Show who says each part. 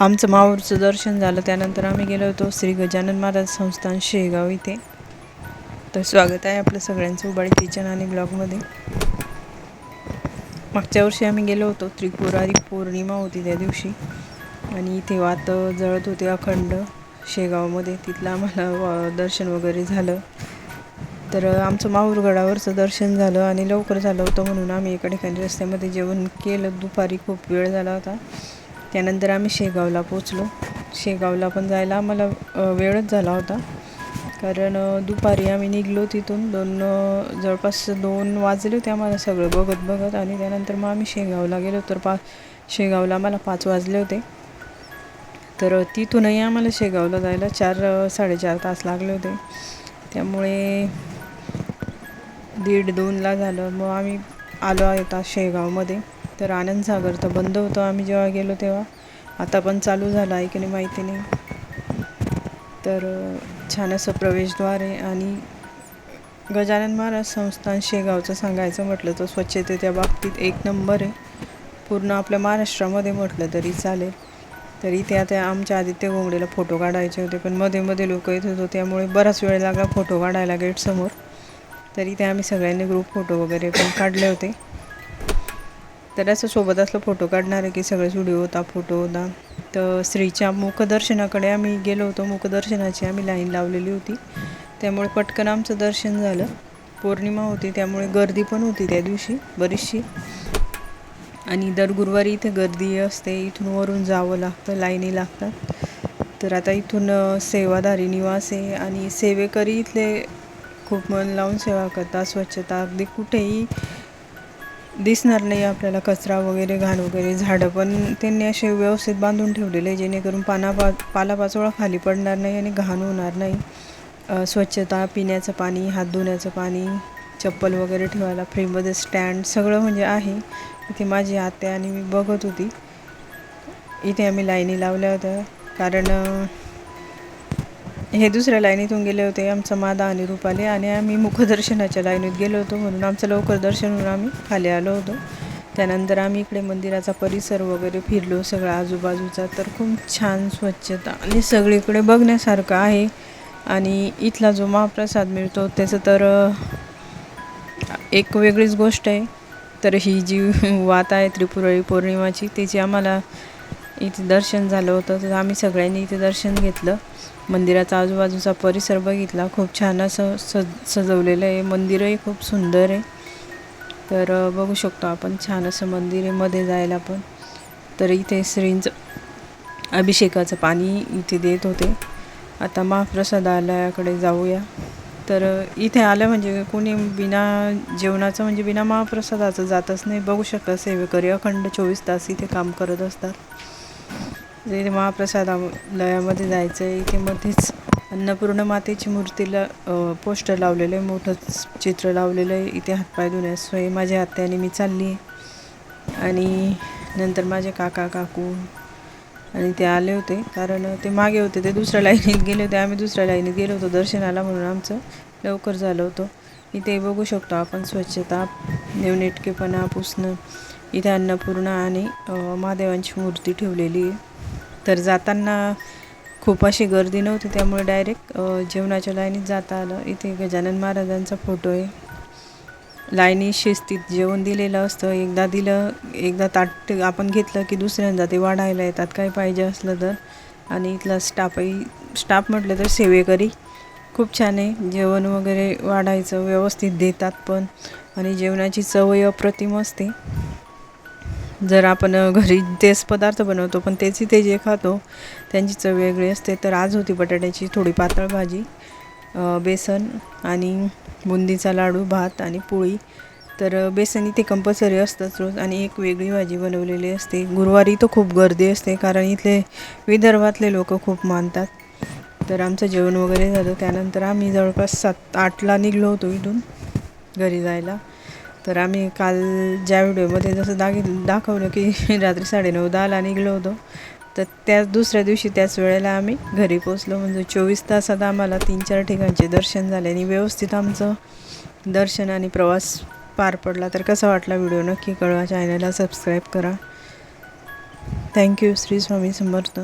Speaker 1: आमचं माहूरचं दर्शन झालं त्यानंतर आम्ही गेलो होतो श्री गजानन महाराज संस्थान शेगाव इथे. तर स्वागत आहे आपलं सगळ्यांचं उबाळी किचन आणि ब्लॉगमध्ये. मागच्या वर्षी आम्ही गेलो होतो त्रिपुरारी पौर्णिमा होती त्या दिवशी. आणि इथे वात जळत होते अखंड शेगावमध्ये तिथलं आम्हाला दर्शन वगैरे झालं. तर आमचं माहूरगडावरचं दर्शन झालं आणि लवकर झालं होतं म्हणून आम्ही एका ठिकाणी रस्त्यामध्ये जेवण केलं. दुपारी खूप वेळ झाला होता. त्यानंतर आम्ही शेगावला पोचलो शेगावला पण जायला आम्हाला वेळच झाला होता. कारण दुपारी आम्ही निघलो तिथून. दोन जवळपास दोन वाजले होते आम्हाला सगळं बघत बघत. आणि त्यानंतर मग आम्ही शेगावला गेलो. तर पा शेगावला आम्हाला पाच वाजले होते. तर तिथूनही आम्हाला शेगावला जायला चार साडेचार तास लागले होते. त्यामुळे दीड दोनला झालं. मग आम्ही आलो आता शेगावमध्ये. तर आनंदसागर तर बंद होतं आम्ही जेव्हा गेलो तेव्हा. आता पण चालू झालं आहे की नाही माहिती नाही. तर छान असं प्रवेशद्वार आहे आणि गजानन महाराज संस्थान शेगावचं सांगायचं म्हटलं तर स्वच्छतेच्या बाबतीत एक नंबर आहे. पूर्ण आपल्या महाराष्ट्रामध्ये म्हटलं तरी चालेल. तरी ते आता आमच्या आदित्य गोंगडेला फोटो काढायचे होते पण मध्ये मध्ये लोक येत होतो त्यामुळे बराच वेळ लागला फोटो काढायला गेटसमोर. तरी ते आम्ही सगळ्यांनी ग्रुप फोटो वगैरे पण काढले होते. तर असं सोबत असलं फोटो काढणार आहे की सगळे व्हिडिओ होता फोटो होता. तर स्त्रीच्या मुखदर्शनाकडे आम्ही गेलो होतो. मुखदर्शनाची आम्ही लाईन लावलेली होती. त्यामुळे पटकन आमचं दर्शन झालं. पौर्णिमा होती त्यामुळे गर्दी पण होती त्या दिवशी बरीचशी. आणि दर गुरुवारी इथे गर्दी असते. इथून वरून जावं लागतं लाईनी लागतात. तर आता इथून सेवाधारी निवास आहे. आणि सेवेकरी इथले खूप मन लावून सेवा करतात. स्वच्छता अगदी कुठेही दिसणार नाही आपल्याला कचरा वगैरे घाण वगैरे झाडं पण त्यांनी असे व्यवस्थित बांधून ठेवलेले जेणेकरून पाना पा पालापाचोळा खाली पडणार नाही आणि घाण होणार नाही. स्वच्छता पिण्याचं पाणी हात धुण्याचं पाणी चप्पल वगैरे ठेवायला फ्रीमध्ये स्टँड सगळं म्हणजे आहे. इथे माझी आत्या आणि मी बघत होती. इथे आम्ही लाईनी लावल्या होत्या. कारण हे दुसऱ्या लाईनीतून गेले होते आमचं मादा आणि रूपाली. आणि आम्ही मुखदर्शनाच्या लाईनीत गेलो होतो म्हणून आमचं लवकर दर्शन होऊन आम्ही खाली आलो होतो. त्यानंतर आम्ही इकडे मंदिराचा परिसर वगैरे फिरलो सगळा आजूबाजूचा. तर खूप छान स्वच्छता आणि सगळीकडे बघण्यासारखं आहे. आणि इथला जो महाप्रसाद मिळतो त्याचं तर एक वेगळीच गोष्ट आहे. तर ही जी वात आहे त्रिपुराळी पौर्णिमाची त्याची आम्हाला इथे दर्शन झालं होतं तर आम्ही सगळ्यांनी इथे दर्शन घेतलं. मंदिराचा आजूबाजूचा परिसर बघितला. खूप छान असं सज सजवलेलं आहे. मंदिरही खूप सुंदर आहे. तर बघू शकतो आपण छान असं मंदिर आहे मध्ये जायला पण. तर इथे श्रींचं अभिषेकाचं पाणी इथे देत होते. आता महाप्रसादालयाकडे जाऊया. तर इथे आलं म्हणजे कोणी बिना जेवणाचं म्हणजे बिना महाप्रसादाचं जातच नाही. बघू शकता सेवेकरी अखंड चोवीस तास इथे काम करत असतात. जे महाप्रसादालयामध्ये जायचं आहे इथे मध्येच अन्नपूर्ण मातेची मूर्तीला पोस्टर लावलेलं आहे मोठं चित्र लावलेलं आहे इथे हातपाय धुण्यास. सोय माझ्या आत्याने मी चालली. आहे आणि नंतर माझे काका काकू आणि ते आले होते कारण ते मागे होते ते दुसऱ्या लाईनीत गेले होते. आम्ही दुसऱ्या लाईनीत गेलो होतो दर्शनाला म्हणून आमचं लवकर झालं होतं. इथे बघू शकतो आपण स्वच्छता नेवनेटकेपणा पुसणं. इथे अन्नपूर्णा आणि महादेवांची मूर्ती ठेवलेली आहे. तर जाताना खूप अशी गर्दी नव्हती त्यामुळे डायरेक्ट जेवणाच्या लाईनीत जाता आलं. इथे गजानन महाराजांचा फोटो आहे. लाईनी शिस्तीत जेवण दिलेलं असतं. एकदा दिलं एकदा ताट आपण घेतलं की दुसऱ्यांदा ते वाढायला येतात. काय पाहिजे असलं तर. आणि इथला स्टाफही स्टाफ म्हटलं तर सेवेकरी. खूप छान आहे. जेवण वगैरे वाढायचं व्यवस्थित देतात पण. आणि जेवणाची चवही अप्रतिम असते. जर आपण घरी तेच पदार्थ बनवतो पण तेच ते जे खातो त्यांची चव वेगळी असते. तर आज होती बटाट्याची थोडी पातळ भाजी बेसन आणि बुंदीचा लाडू भात आणि पोळी. तर बेसन इथे कंपल्सरी असतंच रोज आणि एक वेगळी भाजी बनवलेली असते. गुरुवारी तर खूप गर्दी असते कारण इथले विदर्भातले लोक खूप मानतात. तर आमचं जेवण वगैरे झालं. त्यानंतर आम्ही जवळपास सात आठला निघलो होतो इथून घरी जायला. तर आम्ही काल ज्या व्हिडिओमध्ये जसं दाखी दाखवलं की रात्री साडेनऊ दहाला निघलो होतो तर त्याच दुसऱ्या दिवशी त्याच वेळेला आम्ही घरी पोचलो म्हणजे चोवीस तासात आम्हाला तीन चार ठिकाणचे दर्शन झाले आणि व्यवस्थित आमचं दर्शन आणि प्रवास पार पडला. तर कसा वाटला व्हिडिओ नक्की कळवा. चॅनलला सबस्क्राईब करा. Thank you Shri Swami Samarth.